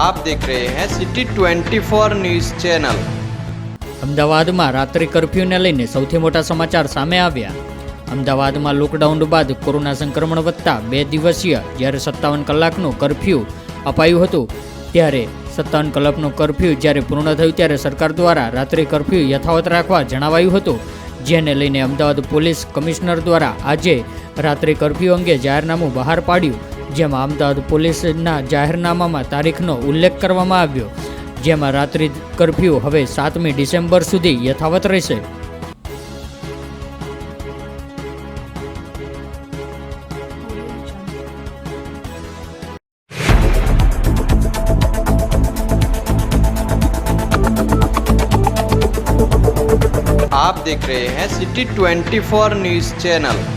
આપ દેખ રહે હૈ સિટી 24 ન્યૂઝ ચેનલ અમદાવાદમાં રાત્રિ કર્ફ્યુને લઈને સૌથી મોટા સમાચાર સામે આવ્યા. અમદાવાદમાં લોકડાઉન બાદ કોરોના સંક્રમણ વધતા બે દિવસીય જ્યારે સત્તાવન કલાકનું કર્ફ્યુ અપાયું હતું, ત્યારે સત્તાવન કલાકનું કર્ફ્યુ જ્યારે પૂર્ણ થયું ત્યારે સરકાર દ્વારા રાત્રિ કર્ફ્યુ યથાવત રાખવા જણાવાયું હતું, જેને લઈને અમદાવાદ પોલીસ કમિશનર દ્વારા આજે રાત્રિ કર્ફ્યુ અંગે જાહેરનામું બહાર પાડ્યું. જેમાં અમદાવાદ પોલીસના જાહેરનામામાં તારીખનો ઉલ્લેખ કરવામાં આવ્યો જેમાં રાત્રિ કર્ફ્યુ હવે સાતમી ડિસેમ્બર સુધી યથાવત રહેશે आप देख रहे हैं सिटी 24 न्यूज चैनल